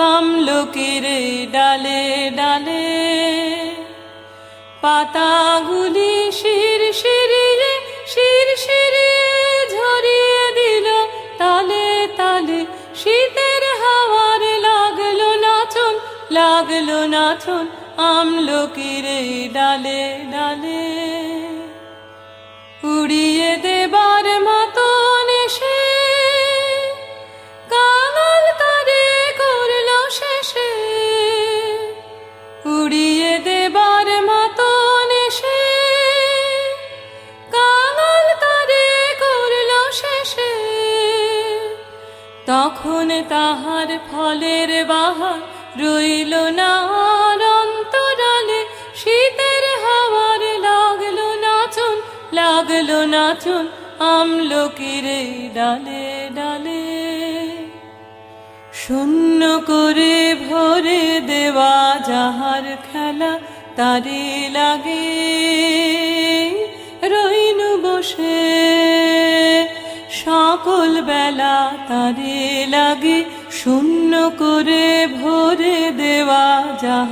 পামলুকির ডালে ডালে পাতাগুলি শির শিরিয়ে শির শিরিয়ে ঝরিয়ে দিল। তালে তালে শীতের হাওয়ার লাগল নাচন লাগল নাচন আমলকির ডালে ডালে। উড়িয়ে তখন তাহার ফলের বাহার রইল না শীতের হাওয়ার লাগল নাচন লাগল নাচন আমলকির ডালে ডালে। শূন্য করে ভরে দেওয়া যাহার খেলা তারে লাগে, রইনু বসে সকল বেলা তারে লাগে শূন্য করে ভরে দেওয়া যাহার